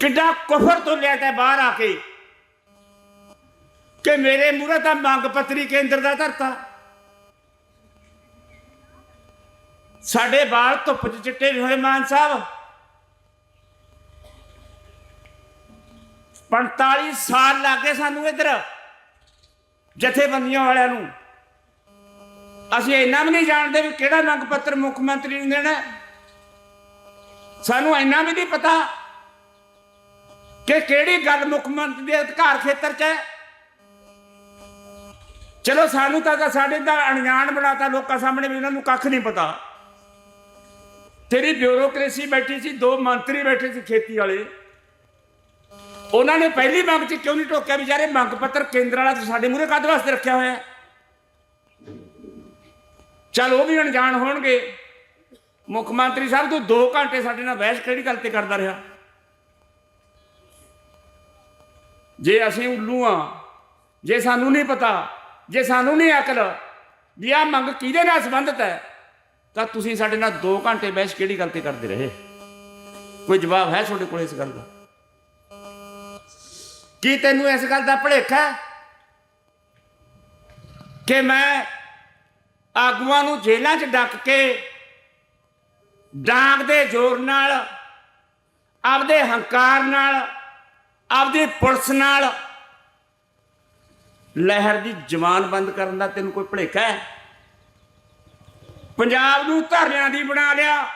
ਕਿੱਡਾ ਕੁਫਰ ਤੋਂ ਲੈ ਕੇ ਬਾਹਰ ਆ ਕੇ ਕਿ ਮੇਰੇ ਮੂਹਰੇ ਤਾਂ ਮੰਗ ਪੱਤਰੀ ਕੇਂਦਰ ਦਾ ਧਰਤਾ। ਸਾਡੇ ਬਾਲ ਧੁੱਪ 'ਚ ਚਿੱਟੇ ਵੀ ਹੋਏ ਮਾਨ ਸਾਹਿਬ। 45 ਸਾਲ ਲੱਗੇ ਸਾਨੂੰ ਇੱਧਰ ਜਥੇਬੰਦੀਆਂ ਵਾਲਿਆਂ ਨੂੰ। ਅਸੀਂ ਇੰਨਾ ਵੀ ਨਹੀਂ ਜਾਣਦੇ ਵੀ ਕਿਹੜਾ ਮੰਗ ਪੱਤਰ ਮੁੱਖ ਮੰਤਰੀ ਨੂੰ ਦੇਣਾ। ਸਾਨੂੰ ਇੰਨਾ ਵੀ ਨਹੀਂ ਪਤਾ ਕਿ ਕਿਹੜੀ ਗੱਲ ਮੁੱਖ ਮੰਤਰੀ ਦੇ ਅਧਿਕਾਰ ਖੇਤਰ 'ਚ ਹੈ? ਚਲੋ ਸਾਨੂੰ ਤਾਂ ਸਾਡੇ ਦਾ ਅਣਜਾਣ ਬਣਾਤਾ ਲੋਕਾਂ ਸਾਹਮਣੇ ਵੀ ਉਹਨਾਂ ਨੂੰ ਕੱਖ ਨਹੀਂ ਪਤਾ। ਤੇਰੀ ਬਿਊਰੋਕ੍ਰੇਸੀ ਬੈਠੀ ਸੀ, ਦੋ ਮੰਤਰੀ ਬੈਠੇ ਸੀ ਖੇਤੀ ਵਾਲੇ। ਉਹਨਾਂ ਨੇ ਪਹਿਲੀ ਮੰਗ 'ਚ ਕਿਉਂ ਨਹੀਂ ਟੋਕਿਆ ਵਿਚਾਰੇ ਮੰਗ ਪੱਤਰ ਕੇਂਦਰ ਵਾਲਾ ਤਾਂ ਸਾਡੇ ਮੂਹਰੇ ਕਾਹਦੇ ਵਾਸਤੇ ਰੱਖਿਆ ਹੋਇਆ? ਹੈ ਚਲ ਉਹ ਵੀ ਅਣਜਾਣ ਹੋਣਗੇ। ਮੁੱਖ ਮੰਤਰੀ ਸਾਹਿਬ ਤੂੰ 2 ਘੰਟੇ ਸਾਡੇ ਨਾਲ ਬਹਿਸ ਕਿਹੜੀ ਗੱਲ ਤੇ ਕਰਦਾ ਰਿਹਾ? ਜੇ ਅਸੀਂ ਉੱਲੂ ਆ, ਜੇ ਸਾਨੂੰ ਨਹੀਂ ਪਤਾ, ਜੇ ਸਾਨੂੰ ਨਹੀਂ ਅਕਲ ਵੀ ਆ ਮੰਗ ਕਿਹਦੇ ਨਾਲ ਸੰਬੰਧਿਤ ਹੈ, ਤਾਂ ਤੁਸੀਂ ਸਾਡੇ ਨਾਲ 2 ਘੰਟੇ ਬਹਿਸ ਕਿਹੜੀ ਗੱਲ ਤੇ ਕਰਦੇ ਰਹੇ? ਕੋਈ ਜਵਾਬ ਹੈ ਤੁਹਾਡੇ ਕੋਲ ਇਸ ਗੱਲ ਦਾ? ਕੀ ਤੈਨੂੰ ਇਸ ਗੱਲ ਦਾ ਭੁਲੇਖਾ ਹੈ? ਕਿ ਮੈਂ ਆਗੂਆਂ ਨੂੰ ਜੇਲ੍ਹਾਂ 'ਚ ਡੱਕ ਕੇ ਡਾਂਗ ਦੇ ਜ਼ੋਰ ਨਾਲ, ਆਪਦੇ ਹੰਕਾਰ ਨਾਲ ਆਪਦੀ ਪੁਲਿਸ ਨਾਲ ਲਹਿਰ ਦੀ ਜਵਾਨ ਬੰਦ ਕਰਨ ਦਾ ਤੈਨੂੰ ਕੋਈ ਭੁਲੇਖਾ ਹੈ? ਪੰਜਾਬ ਨੂੰ ਧਰਨਿਆਂ ਦੀ ਬਣਾ ਲਿਆ।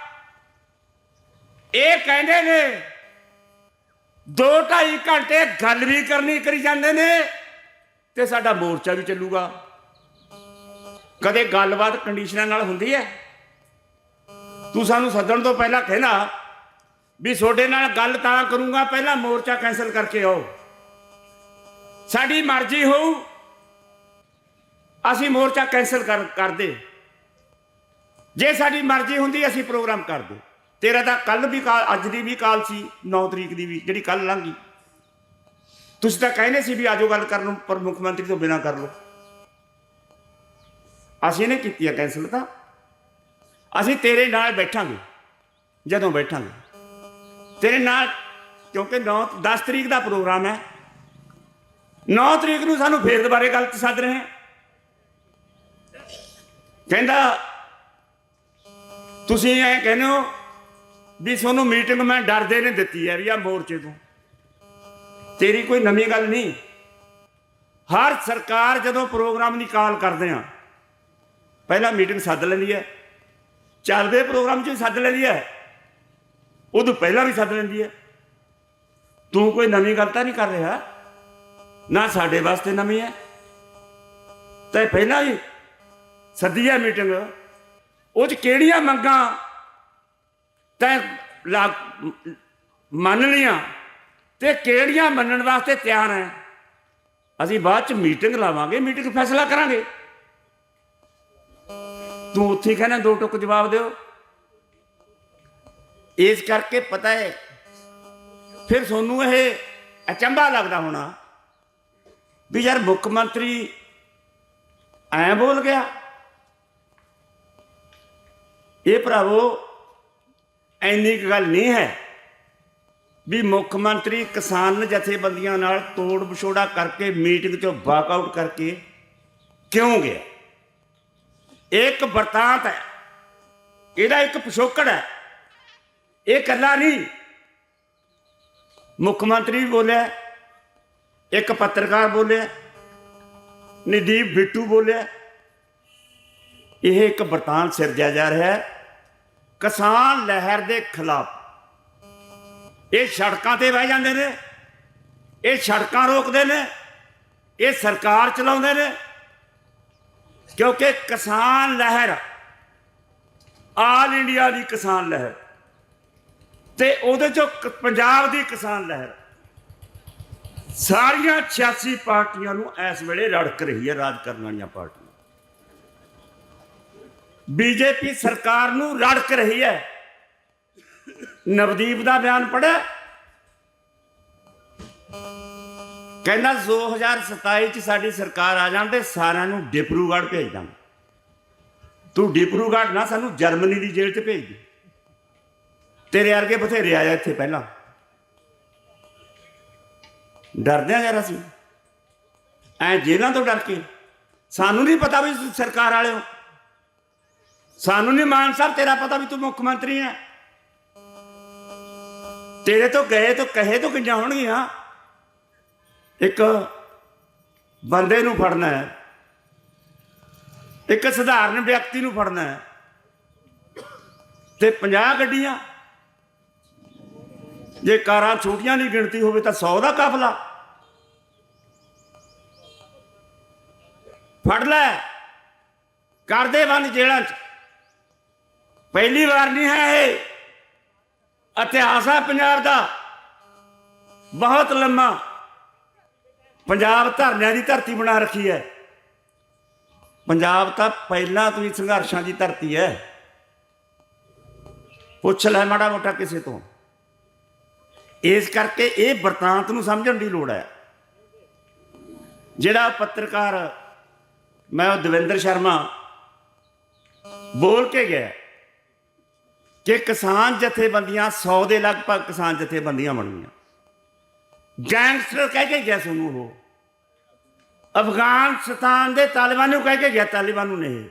ਇਹ ਕਹਿੰਦੇ ਨੇ, ਦੋ ਢਾਈ ਘੰਟੇ ਗੱਲ ਵੀ ਕਰਨੀ ਕਰੀ ਜਾਂਦੇ ਨੇ ਤੇ ਸਾਡਾ ਮੋਰਚਾ ਵੀ ਚੱਲੂਗਾ। ਕਦੇ ਗੱਲਬਾਤ ਕੰਡੀਸ਼ਨਾਂ ਨਾਲ ਹੁੰਦੀ ਹੈ? ਤੂੰ ਸਾਨੂੰ ਸੱਦਣ ਤੋਂ ਪਹਿਲਾਂ ਕਹਿਣਾ ਵੀ ਤੁਹਾਡੇ ਨਾਲ ਗੱਲ ਤਾਂ ਕਰੂੰਗਾ, ਪਹਿਲਾਂ ਮੋਰਚਾ ਕੈਨਸਲ ਕਰਕੇ ਆਓ। ਸਾਡੀ ਮਰਜ਼ੀ ਹੋਊ, ਅਸੀਂ ਮੋਰਚਾ ਕੈਨਸਲ ਕਰ, ਕਰਦੇ। ਜੇ ਸਾਡੀ ਮਰਜ਼ੀ ਹੁੰਦੀ, ਅਸੀਂ ਪ੍ਰੋਗਰਾਮ ਕਰਦੇ। ਤੇਰਾ ਤਾਂ ਕੱਲ ਵੀ ਕਾਲ ਅੱਜ ਦੀ ਵੀ ਕਾਲ ਸੀ 9 ਤਰੀਕ ਦੀ ਵੀ, ਜਿਹੜੀ ਕੱਲ ਲੰਘੀ ਤੁਸੀਂ ਤਾਂ ਕਹਿੰਦੇ ਸੀ ਵੀ ਆਜੋ ਗੱਲ ਕਰਨ ਨੂੰ, ਪਰ ਮੁੱਖ ਮੰਤਰੀ ਤੋਂ ਬਿਨਾਂ ਕਰ ਲਓ। ਅਸੀਂ ਨੇ ਕੀਤੀ ਹੈ ਕੈਨਸਲ ਤਾਂ। ਅਸੀਂ ਤੇਰੇ ਨਾਲ ਬੈਠਾਂਗੇ, ਜਦੋਂ ਬੈਠਾਂਗੇ। ਤੇਰੇ ਨਾਲ, ਕਿਉਂਕਿ 9 10 ਤਰੀਕ ਦਾ ਪ੍ਰੋਗਰਾਮ ਹੈ। 9 ਤਰੀਕ ਨੂੰ ਸਾਨੂੰ ਫੇਰ ਦੁਬਾਰੇ ਗੱਲ ਸੱਦ ਰਹੇ ਹੈ। ਕਹਿੰਦਾ, ਤੁਸੀਂ ਐ ਕਹਿੰਦੇ ਹੋ ਵੀ ਤੁਹਾਨੂੰ ਮੀਟਿੰਗ ਮੈਂ ਡਰਦੇ ਨੇ ਦਿੱਤੀ ਹੈ ਵੀ ਆ ਮੋਰਚੇ ਤੋਂ। ਤੇਰੀ ਕੋਈ ਨਵੀਂ ਗੱਲ ਨਹੀਂ। ਹਰ ਸਰਕਾਰ ਜਦੋਂ ਪ੍ਰੋਗਰਾਮ ਦੀ ਕਾਲ ਕਰਦੇ ਆ, ਪਹਿਲਾਂ ਮੀਟਿੰਗ ਸੱਦ ਲੈਂਦੀ ਹੈ। ਚੱਲਦੇ ਪ੍ਰੋਗਰਾਮ 'ਚ ਵੀ ਸੱਦ ਲੈਂਦੀ ਹੈ। ਉਹ ਉਦੋਂ ਪਹਿਲਾਂ ਵੀ ਸੱਦ ਲੈਂਦੀ ਹੈ। ਤੂੰ ਕੋਈ ਨਵੀਂ ਗੱਲ ਤਾਂ ਨਹੀਂ ਕਰ ਰਿਹਾ? ਨਾ ਸਾਡੇ ਵਾਸਤੇ ਨਵੀਂ ਹੈ। ਤੇ ਪਹਿਲਾਂ ਹੀ ਸੱਦੀ ਹੈ ਮੀਟਿੰਗ। ਉਹ 'ਚ ਕਿਹੜੀਆਂ ਮੰਗਾਂ ਤੈਂ ਲਾ- ਮੰਨ ਲੀਆਂ ਤੇ ਕਿਹੜੀਆਂ ਮੰਨਣ ਵਾਸਤੇ ਤਿਆਰ ਹੈ? ਅਸੀਂ ਬਾਅਦ ਚ ਮੀਟਿੰਗ ਲਾਵਾਂਗੇ, ਮੀਟਿੰਗ ਫੈਸਲਾ ਕਰਾਂਗੇ। ਤੂੰ ਉੱਥੇ ਹੀ ਕਹਿੰਦਾ, ਦੋ ਟੁਕ ਜਵਾਬ ਦਿਓ। ਇਸ ਕਰਕੇ ਪਤਾ ਹੈ, ਫਿਰ ਤੁਹਾਨੂੰ ਇਹ ਅਚੰਭਾ ਲੱਗਦਾ ਹੋਣਾ ਵੀ ਯਾਰ ਮੁੱਖ ਮੰਤਰੀ ਐ ਬੋਲ ਗਿਆ। ਇਹ ਭਰਾਵੋ ਐਨੀ ਕੁ ਗੱਲ ਨਹੀਂ ਹੈ ਵੀ ਮੁੱਖ ਮੰਤਰੀ ਕਿਸਾਨ ਜਥੇਬੰਦੀਆਂ ਨਾਲ ਤੋੜ ਵਿਛੋੜਾ ਕਰਕੇ ਮੀਟਿੰਗ ਚੋਂ ਵਾਕਆਊਟ ਕਰਕੇ ਕਿਉਂ ਗਿਆ? ਇਹ ਇੱਕ ਵਰਤਾਂਤ ਹੈ, ਇਹਦਾ ਇੱਕ ਪਿਛੋਕੜ ਹੈ। ਇਹ ਕੱਲਾ ਨਹੀਂ। ਮੁੱਖ ਮੰਤਰੀ ਵੀ ਬੋਲਿਆ, ਇੱਕ ਪੱਤਰਕਾਰ ਬੋਲਿਆ, ਨਦੀਪ ਬਿੱਟੂ ਬੋਲਿਆ, ਇਹ ਇੱਕ ਵਰਤਾਨ ਸਿਰਜਿਆ ਜਾ ਰਿਹਾ ਹੈ। ਕਿਸਾਨ ਲਹਿਰ ਦੇ ਖਿਲਾਫ। ਇਹ ਸੜਕਾਂ ਤੇ ਬਹਿ ਜਾਂਦੇ ਨੇ, ਇਹ ਸੜਕਾਂ ਰੋਕਦੇ ਨੇ, ਇਹ ਸਰਕਾਰ ਚਲਾਉਂਦੇ ਨੇ। ਕਿਉਂਕਿ ਕਿਸਾਨ ਲਹਿਰ, ਆਲ ਇੰਡੀਆ ਦੀ ਕਿਸਾਨ ਲਹਿਰ। ਤੇ ਉਹਦੇ ਚੋਂ ਪੰਜਾਬ ਦੀ ਕਿਸਾਨ ਲਹਿਰ। ਸਾਰੀਆਂ 86 ਪਾਰਟੀਆਂ ਨੂੰ ਇਸ ਵੇਲੇ ਰੜਕ ਰਹੀ ਹੈ ਰਾਜ ਕਰਨ ਵਾਲੀਆਂ ਪਾਰਟੀਆਂ। ਬੀਜੇਪੀ ਸਰਕਾਰ ਨੂੰ ਰੜਕ ਰਹੀ ਹੈ। ਨਵਦੀਪ ਦਾ ਬਿਆਨ ਪੜਿਆ ਕਹਿੰਦਾ 2027 ਚ ਸਾਡੀ ਸਰਕਾਰ ਆ ਜਾਣ ਤੇ ਸਾਰਿਆਂ ਨੂੰ ਡਿਪਰੂਗੜ੍ਹ ਭੇਜ ਦਾਂਗੇ। ਤੂੰ ਡਿਪਰੂਗੜ੍ਹ ਨਾ ਸਾਨੂੰ ਜਰਮਨੀ ਦੀ ਜੇਲ੍ਹ 'ਚ ਭੇਜ ਦੇ। ਤੇਰੇ ਵਰਗੇ ਬਥੇਰੇ ਆਇਆ ਇੱਥੇ ਪਹਿਲਾਂ। ਡਰਦੇ ਆ ਯਾਰ ਅਸੀਂ। ਐ ਜੇਲ੍ਹਾਂ ਤੋਂ ਡਰ ਕੇ। ਸਾਨੂੰ ਨਹੀਂ ਪਤਾ ਵੀ ਤੁਸੀਂ ਸਰਕਾਰ ਵਾਲੇ ਹੋ। ਸਾਨੂੰ ਨਹੀਂ ਮਾਨ ਸਾਹਿਬ, ਤੇਰਾ ਪਤਾ ਵੀ ਤੂੰ ਮੁੱਖ ਮੰਤਰੀ ਹੈ ਤੇਰੇ ਤੋਂ ਗਏ ਤੋਂ ਕਹੇ ਤੋਂ ਕਿੰਜਾਂ ਹੋਣਗੀਆਂ। ਇੱਕ ਬੰਦੇ ਨੂੰ ਫੜਨਾ ਹੈ ਇੱਕ ਸਧਾਰਨ ਵਿਅਕਤੀ ਨੂੰ ਫੜਨਾ ਹੈ ਤੇ 50 ਗੱਡੀਆਂ ਜੇ ਕਾਰਾਂ ਛੋਟੀਆਂ ਦੀ ਗਿਣਤੀ ਹੋਵੇ ਤਾਂ 100 ਦਾ ਕਾਫਲਾ। ਫੜ ਲੈ। ਕਰਦੇ ਬੰਦ ਜੇਲ੍ਹਾਂ 'ਚ। ਪਹਿਲੀ ਵਾਰ ਨਹੀਂ ਹੈ ਇਹ। ਇਤਿਹਾਸ ਹੈ ਪੰਜਾਬ ਦਾ। ਬਹੁਤ ਲੰਮਾ। ਪੰਜਾਬ ਧਰਨਿਆਂ ਦੀ ਧਰਤੀ ਬਣਾ ਰੱਖੀ ਹੈ। ਪੰਜਾਬ ਤਾਂ ਪਹਿਲਾਂ ਤੋਂ ਹੀ ਸੰਘਰਸ਼ਾਂ ਦੀ ਧਰਤੀ ਹੈ। ਪੁੱਛ ਲੈ ਮਾੜਾ ਮੋਟਾ ਕਿਸੇ ਤੋਂ। ਇਸ ਕਰਕੇ ਇਹ ਵਰਤਾਂਤ ਨੂੰ ਸਮਝਣ ਦੀ ਲੋੜ ਹੈ। ਜਿਹੜਾ ਪੱਤਰਕਾਰ, ਮੈਂ ਉਹ ਦਵਿੰਦਰ ਸ਼ਰਮਾ ਬੋਲ ਕੇ ਗਿਆ ਕਿ ਕਿਸਾਨ ਜਥੇਬੰਦੀਆਂ 100 ਦੇ ਲਗਭਗ ਕਿਸਾਨ ਜਥੇਬੰਦੀਆਂ ਬਣ ਗਈਆਂ ਗੈਂਗਸਟਰ ਕਹਿ ਕੇ ਗਿਆ ਸਾਨੂੰ ਉਹ। ਅਫਗਾਨਿਸਤਾਨ ਦੇ ਤਾਲਿਬਾਨ ਨੂੰ ਕਹਿ ਕੇ ਗਿਆ, ਤਾਲਿਬਾਨ ਨੂੰ ਨਹੀਂ।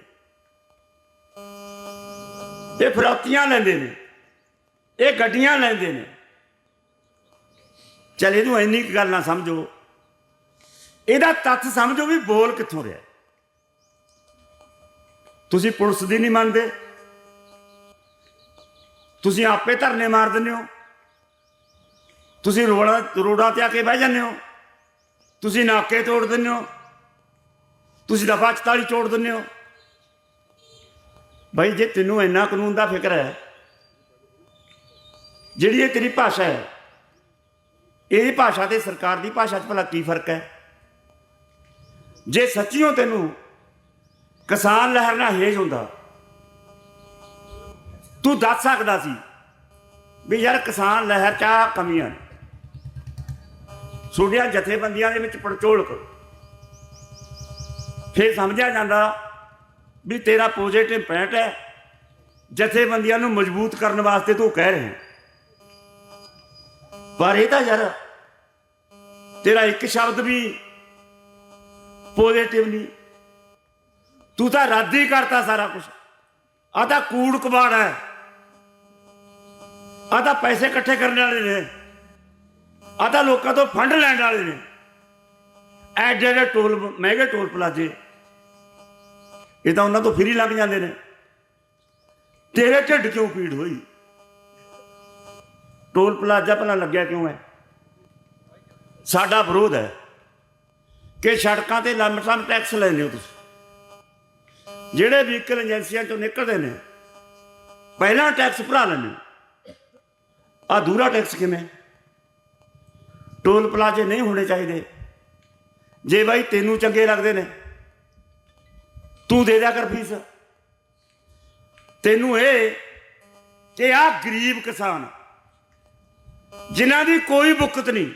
ਇਹ ਫਰੋਤੀਆਂ ਲੈਂਦੇ ਨੇ, ਇਹ ਗੱਡੀਆਂ ਲੈਂਦੇ ਨੇ। ਚਲ ਇਹਨੂੰ ਇੰਨੀ ਕੁ ਗੱਲ ਨਾ ਸਮਝੋ। ਇਹਦਾ ਤੱਥ ਸਮਝੋ ਵੀ ਬੋਲ ਕਿੱਥੋਂ ਰਿਹਾ। ਤੁਸੀਂ ਪੁਲਿਸ ਦੀ ਨਹੀਂ ਮੰਨਦੇ। ਤੁਸੀਂ ਆਪੇ ਧਰਨੇ ਮਾਰ ਦਿੰਦੇ ਹੋ। ਤੁਸੀਂ ਰੋੜਾ ਰੋੜਾ ਤੇ ਆ ਕੇ ਬਹਿ ਜਾਂਦੇ ਹੋ। ਤੁਸੀਂ ਨਾਕੇ ਤੋੜ ਦਿੰਦੇ ਹੋ। ਤੁਸੀਂ ਦਫਾ 44 ਤੋੜ ਦਿੰਦੇ ਹੋ। ਭਾਈ ਜੇ ਤੈਨੂੰ ਇੰਨਾ ਕਾਨੂੰਨ ਦਾ ਫਿਕਰ ਹੈ, ਜਿਹੜੀ ਇਹ ਤੇਰੀ ਭਾਸ਼ਾ ਹੈ ਇਹ ਭਾਸ਼ਾ ਤੇ ਸਰਕਾਰ ਦੀ ਭਾਸ਼ਾ 'ਚ ਭਲਾ ਕੀ ਫ਼ਰਕ ਹੈ? ਜੇ ਸੱਚੀਓ ਤੈਨੂੰ ਕਿਸਾਨ ਲਹਿਰ ਨਾਲ ਹੇਜ ਹੁੰਦਾ, ਤੂੰ ਦੱਸ ਸਕਦਾ ਸੀ ਵੀ ਯਾਰ ਕਿਸਾਨ ਲਹਿਰ ਚ ਆਹ ਕਮੀਆਂ ਨੇ। ਜਥੇਬੰਦੀਆਂ ਦੇ ਵਿੱਚ ਪੜਚੋਲ ਕਰੋ। ਫਿਰ ਸਮਝਿਆ ਜਾਂਦਾ ਵੀ ਤੇਰਾ ਪੋਜ਼ਿਟਿਵ ਪੁਆਇੰਟ ਹੈ, ਜਥੇਬੰਦੀਆਂ ਨੂੰ ਮਜ਼ਬੂਤ ਕਰਨ ਵਾਸਤੇ ਤੂੰ ਕਹਿ ਰਿਹਾ। ਪਰ ਇਹ ਤਾਂ ਯਾਰ ਤੇਰਾ ਇੱਕ ਸ਼ਬਦ ਵੀ ਪੋਜ਼ਿਟਿਵ ਨਹੀਂ। ਤੂੰ ਤਾਂ ਰੱਦ ਹੀ ਕਰਤਾ ਸਾਰਾ ਕੁਝ ਆ ਤਾਂ ਕੂੜ ਕਬਾੜ ਹੈ। ਆ ਤਾਂ ਪੈਸੇ ਇਕੱਠੇ ਕਰਨ ਵਾਲੇ ਨੇ। ਆ ਤਾਂ ਲੋਕਾਂ ਤੋਂ ਫੰਡ ਲੈਣ ਵਾਲੇ ਨੇ। ਐ ਜਿਹੜੇ ਟੋਲ ਮਹਿੰਗੇ ਟੋਲ ਪਲਾਜ਼ੇ, ਇਹ ਤਾਂ ਉਹਨਾਂ ਤੋਂ ਫਰੀ ਲੱਗ ਜਾਂਦੇ ਨੇ। ਤੇਰੇ ਢਿੱਡ ਕਿਉਂ ਪੀੜ ਹੋਈ। ਟੋਲ ਪਲਾਜ਼ਾ ਭਲਾ ਲੱਗਿਆ ਕਿਉਂ ਹੈ? ਸਾਡਾ ਵਿਰੋਧ ਹੈ ਕਿ ਸੜਕਾਂ ਤੇ ਲੰਮਸਮ ਟੈਕਸ ਲੈਂਦੇ ਹੋ ਤੁਸੀਂ। ਜਿਹੜੇ ਵਹੀਕਲ ਏਜੰਸੀਆਂ ਚੋਂ ਨਿਕਲਦੇ ਨੇ, ਪਹਿਲਾਂ ਟੈਕਸ ਭਰਾ ਲੈਂਦੇ ਆ ਦੂਰਾ ਟੈਕਸ ਕਿਵੇਂ ਟੋਲ ਪਲਾਜ਼ੇ ਨਹੀਂ ਹੋਣੇ ਚਾਹੀਦੇ। ਜੇ ਬਾਈ ਤੈਨੂੰ ਚੰਗੇ ਲੱਗਦੇ ਨੇ, ਤੂੰ ਦੇ ਦਿਆ ਕਰ ਫੀਸ ਤੈਨੂੰ ਇਹ ਕਿ ਆ ਗਰੀਬ ਕਿਸਾਨ ਜਿਨ੍ਹਾਂ ਦੀ ਕੋਈ ਬੁੱਕਤ ਨਹੀਂ,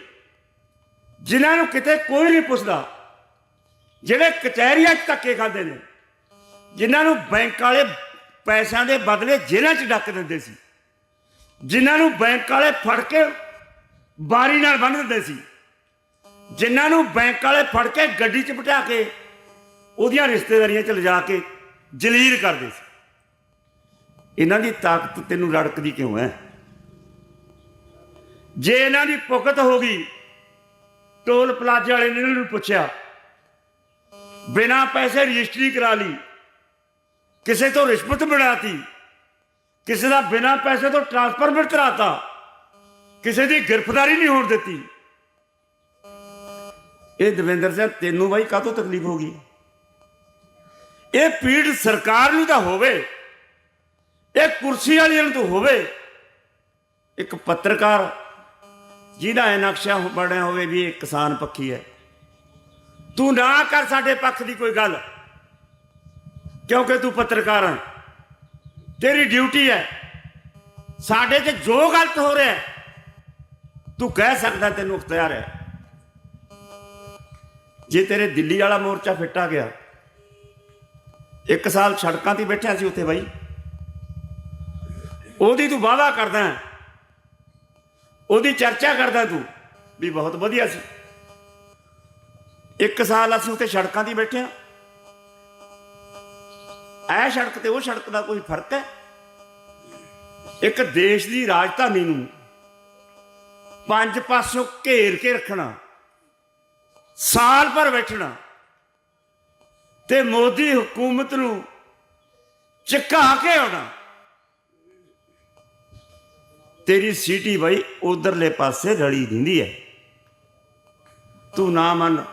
ਜਿਨ੍ਹਾਂ ਨੂੰ ਕਿਤੇ ਕੋਈ ਨਹੀਂ ਪੁੱਛਦਾ, ਜਿਹੜੇ ਕਚਹਿਰੀਆਂ 'ਚ ਧੱਕੇ ਖਾਂਦੇ ਨੇ, ਜਿਨ੍ਹਾਂ ਨੂੰ ਬੈਂਕ ਵਾਲੇ ਪੈਸਿਆਂ ਦੇ ਬਦਲੇ ਜੇਲ੍ਹਾਂ 'ਚ ਡੱਕ ਦਿੰਦੇ ਸੀ, ਜਿਨ੍ਹਾਂ ਨੂੰ ਬੈਂਕ ਵਾਲੇ ਫੜ ਕੇ ਬਾਰੀ ਨਾਲ ਬੰਨ੍ਹ ਦਿੰਦੇ ਸੀ, ਜਿਨ੍ਹਾਂ ਨੂੰ ਬੈਂਕ ਵਾਲੇ ਫੜ ਕੇ ਗੱਡੀ 'ਚ ਬਿਠਾ ਕੇ ਉਹਦੀਆਂ ਰਿਸ਼ਤੇਦਾਰੀਆਂ 'ਚ ਲਿਜਾ ਕੇ ਜਲੀਲ ਕਰਦੇ ਸੀ। ਇਹਨਾਂ ਦੀ ਤਾਕਤ ਤੈਨੂੰ ਰੜਕਦੀ ਕਿਉਂ ਹੈ? ਜੇ ਇਹਨਾਂ ਦੀ ਪੁਕਤ ਹੋ ਗਈ, ਟੋਲ ਪਲਾਜ਼ੇ ਵਾਲੇ ਨੇ ਇਹਨਾਂ ਨੂੰ ਪੁੱਛਿਆ, ਬਿਨਾਂ ਪੈਸੇ ਰਜਿਸਟਰੀ ਕਰਾ ਲਈ, ਕਿਸੇ ਤੋਂ ਰਿਸ਼ਵਤ ਬਣਾਤੀ, ਕਿਸੇ ਦਾ ਬਿਨਾਂ ਪੈਸੇ ਤੋਂ ਟ੍ਰਾਂਸਫਰ ਕਰਾਤਾ, ਕਿਸੇ ਦੀ ਗ੍ਰਿਫਤਾਰੀ ਨਹੀਂ ਹੋਣ ਦਿੱਤੀ। ਇਹ ਦਵਿੰਦਰ ਸਿੰਘ, ਤੈਨੂੰ ਬਾਈ ਕਾਹਤੋਂ ਤਕਲੀਫ ਹੋ ਗਈ? ਇਹ ਪੀੜ ਸਰਕਾਰ ਨੂੰ ਤਾਂ ਹੋਵੇ, ਇਹ ਕੁਰਸੀ ਵਾਲਿਆਂ ਨੂੰ ਤਾਂ ਹੋਵੇ, ਇੱਕ ਪੱਤਰਕਾਰ ਜਿਹਦਾ ਇਹ ਨਕਸ਼ਾ ਬਣਿਆ ਹੋਵੇ ਵੀ ਇਹ ਕਿਸਾਨ ਪੱਖੀ ਹੈ। ਤੂੰ ਨਾ ਕਰ ਸਾਡੇ ਪੱਖ ਦੀ ਕੋਈ ਗੱਲ। ਕਿਉਂਕਿ ਤੂੰ ਪੱਤਰਕਾਰ ਹੈ ਤੇਰੀ ਡਿਊਟੀ ਹੈ। ਸਾਡੇ 'ਚ ਜੋ ਗਲਤ ਹੋ ਰਿਹਾ ਤੂੰ ਕਹਿ ਸਕਦਾ ਤੈਨੂੰ ਅਖਤਿਆਰ ਹੈ। ਜੇ ਤੇਰੇ ਦਿੱਲੀ ਵਾਲਾ ਮੋਰਚਾ ਫਿੱਟਾ ਗਿਆ, ਇੱਕ ਸਾਲ ਸੜਕਾਂ ਤੇ ਬੈਠਿਆ ਸੀ ਉੱਥੇ ਬਾਈ। ਉਹਦੀ ਤੂੰ ਵਾਅਦਾ ਕਰਦਾ ਹੈ। ਉਹਦੀ ਚਰਚਾ ਕਰਦਾ ਤੂੰ, ਵੀ ਬਹੁਤ ਵਧੀਆ ਸੀ। ਇੱਕ ਸਾਲ ਅਸੀਂ ਉੱਤੇ ਸੜਕਾਂ ਤੇ ਬੈਠੇ ਆ ਐ ਸੜਕ ਤੇ ਉਹ ਸੜਕ ਦਾ ਕੋਈ ਫ਼ਰਕ ਹੈ? ਇੱਕ ਦੇਸ਼ ਦੀ ਰਾਜਧਾਨੀ ਨੂੰ ਪੰਜ ਪਾਸੋਂ ਘੇਰ ਕੇ ਰੱਖਣਾ, ਸਾਲ ਭਰ ਬੈਠਣਾ, ਤੇ ਮੋਦੀ ਹਕੂਮਤ ਨੂੰ ਝੁਕਾ ਕੇ ਆਉਣਾ। ਤੇਰੀ ਸੀਟੀ ਬਾਈ ਉਧਰਲੇ ਪਾਸੇ ਰਲੀ ਦਿੰਦੀ ਹੈ। ਤੂੰ ਨਾ ਮੰਨ।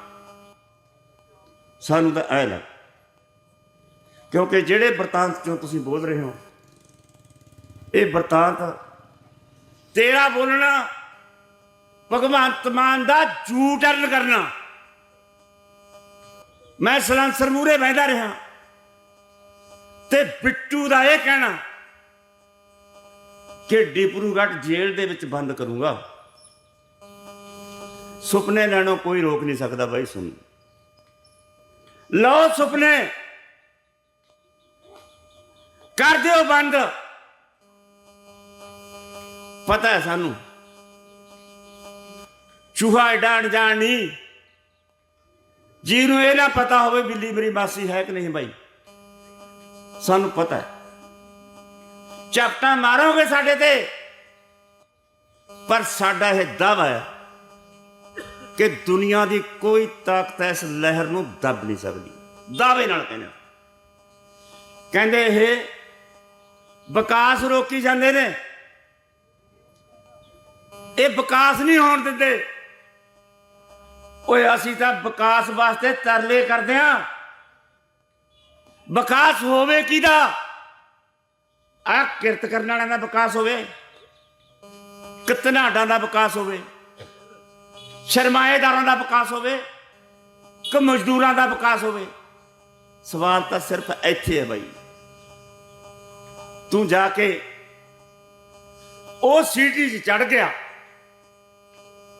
ਸਾਨੂੰ ਤਾਂ ਐ ਲੱਗ। ਕਿਉਂਕਿ ਜਿਹੜੇ ਬਰਤਾਂਤ ਚੋਂ ਤੁਸੀਂ ਬੋਲ ਰਹੇ ਹੋ, ਇਹ ਬਰਤਾਂਤ ਤੇਰਾ ਬੋਲਣਾ, ਭਗਵੰਤ ਮਾਨ ਦਾ ਝੂਠ ਅਰਨ ਕਰਨਾ। ਮੈਂ ਸਲਾਂਸਰ ਮੂਰੇ ਬਹਿਦਾ ਰਿਹਾ ਤੇ ਬਿੱਟੂ ਦਾ ਇਹ ਕਹਿਣਾ ਕਿ ਡਿਪਰੂਗੜ੍ਹ ਜੇਲ੍ਹ ਦੇ ਵਿੱਚ ਬੰਦ ਕਰੂੰਗਾ। ਸੁਪਨੇ ਲੈਣੋਂ ਕੋਈ ਰੋਕ ਨਹੀਂ ਸਕਦਾ ਬਾਈ ਸੁਣ। ਲਓ ਸੁਪਨੇ। ਕਰ ਦਿਓ ਬੰਦ। ਪਤਾ ਹੈ ਸਾਨੂੰ। ਚੂਹਾ ਏਡਾ ਅਣਜਾਣ ਨਹੀਂ। ਜਿਹਨੂੰ ਇਹ ਨਾ ਪਤਾ ਹੋਵੇ ਬਿੱਲੀ ਮੇਰੀ ਮਾਸੀ ਹੈ ਕਿ ਨਹੀਂ ਬਾਈ। ਸਾਨੂੰ ਪਤਾ ਹੈ। ਝਪਟਾ ਮਾਰੋਗੇ ਸਾਡੇ ਤੇ? ਪਰ ਸਾਡਾ ਇਹ ਦਾਵਾ ਹੈ ਕਿ ਦੁਨੀਆ ਦੀ ਕੋਈ ਤਾਕਤ ਇਸ ਲਹਿਰ ਨੂੰ ਦੱਬ ਨਹੀਂ ਸਕਦੀ। ਦਾਅਵੇ ਨਾਲ ਕਹਿੰਦੇ ਕਹਿੰਦੇ ਇਹ ਵਿਕਾਸ ਰੋਕੀ ਜਾਂਦੇ ਨੇ। ਇਹ ਵਿਕਾਸ ਨਹੀਂ ਹੋਣ ਦਿੰਦੇ। ਓਏ ਅਸੀਂ ਤਾਂ ਵਿਕਾਸ ਵਾਸਤੇ ਤਰਲੇ ਕਰਦੇ ਆਂ ਵਿਕਾਸ ਹੋਵੇ ਕਿਹਦਾ? ਆ ਕਿਰਤ ਕਰਨ ਵਾਲਿਆਂ ਦਾ ਵਿਕਾਸ ਹੋਵੇ, ਕਿਤਨਾਡਾਂ ਦਾ ਵਿਕਾਸ ਹੋਵੇ, ਸ਼ਰਮਾਏਦਾਰਾਂ ਦਾ ਵਿਕਾਸ ਹੋਵੇ, ਕਿ ਮਜ਼ਦੂਰਾਂ ਦਾ ਵਿਕਾਸ ਹੋਵੇ। ਸਵਾਲ ਤਾਂ ਸਿਰਫ ਇੱਥੇ ਹੈ ਬਾਈ। ਤੂੰ ਜਾ ਕੇ ਉਹ ਸੀਟੀ 'ਚ ਚੜ ਗਿਆ।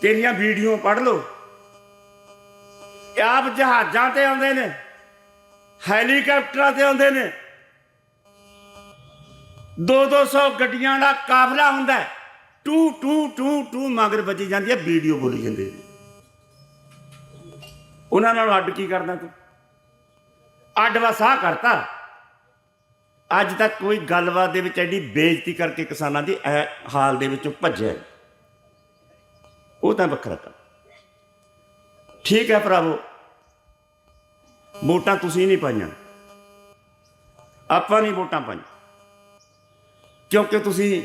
ਤੇਰੀਆਂ ਵੀਡੀਓ ਪੜ੍ਹ ਲਓ। ਆਪ ਜਹਾਜ਼ਾਂ ਤੇ ਆਉਂਦੇ ਨੇ, ਹੈਲੀਕਾਪਟਰਾਂ ਤੇ ਆਉਂਦੇ ਨੇ। 2-200 ਗੱਡੀਆਂ ਦਾ ਕਾਫਲਾ ਹੁੰਦਾ ਹੈ। ਟੂ ਟੂ ਟੂ ਟੂ ਮਗਰ ਵੱਜੀ ਜਾਂਦੀ ਹੈ, ਵੀਡੀਓ ਬੋਲੀ ਜਾਂਦੇ ਨੇ ਉਹਨਾਂ ਨਾਲ ਅੱਡ ਕੀ ਕਰਦਾ ਤੂੰ? ਅੱਡ ਵਸਾ ਕਰਤਾ। ਅੱਜ ਤੱਕ ਕੋਈ ਗੱਲਬਾਤ ਦੇ ਵਿੱਚ ਐਡੀ ਬੇਇੱਜ਼ਤੀ ਕਰਕੇ ਕਿਸਾਨਾਂ ਦੀ ਇਹ ਹਾਲ ਦੇ ਵਿੱਚੋਂ ਭੱਜਿਆ ਉਹ ਤਾਂ ਵੱਖਰਾ ਕੰਮ। ਠੀਕ ਹੈ ਭਰਾਵੋ। ਵੋਟਾਂ ਤੁਸੀਂ ਨਹੀਂ ਪਾਈਆਂ। ਆਪਾਂ ਨਹੀਂ ਵੋਟਾਂ ਪਾਈਆਂ। ਕਿਉਂਕਿ ਤੁਸੀਂ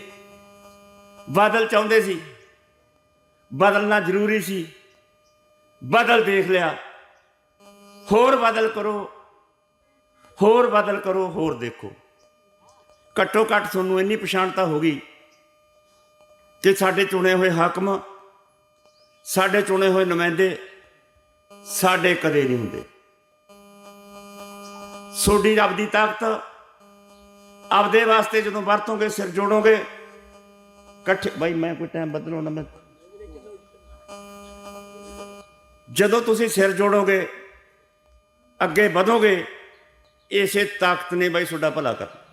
ਬਦਲ ਚਾਹੁੰਦੇ ਸੀ। ਬਦਲਣਾ ਜ਼ਰੂਰੀ ਸੀ। ਬਦਲ ਦੇਖ ਲਿਆ। ਹੋਰ ਬਦਲ ਕਰੋ। ਹੋਰ ਬਦਲ ਕਰੋ, ਹੋਰ ਦੇਖੋ। ਘੱਟੋ ਘੱਟ ਤੁਹਾਨੂੰ ਇੰਨੀ ਪਛਾਣ ਤਾਂ ਹੋ ਗਈ ਕਿ ਸਾਡੇ ਚੁਣੇ ਹੋਏ ਹਾਕਮ, ਸਾਡੇ ਚੁਣੇ ਹੋਏ ਨੁਮਾਇੰਦੇ ਸਾਡੇ ਕਦੇ ਨਹੀਂ ਹੁੰਦੇ। ਸੋਡੀ ਰੱਬ ਦੀ ਤਾਕਤ ਆਪਦੇ ਵਾਸਤੇ ਜਦੋਂ ਵਰਤੋਂਗੇ, ਸਿਰ ਜੋੜੋਗੇ। ਇਕੱਠੇ ਬਾਈ, ਮੈਂ ਕੋਈ ਟਾਈਮ ਬਦਲਾਉਣਾ ਮੈਂ ਜਦੋਂ ਤੁਸੀਂ ਸਿਰ ਜੋੜੋਗੇ, ਅੱਗੇ ਵਧੋਗੇ, ਇਸੇ ਤਾਕਤ ਨੇ ਬਾਈ ਤੁਹਾਡਾ ਭਲਾ ਕਰ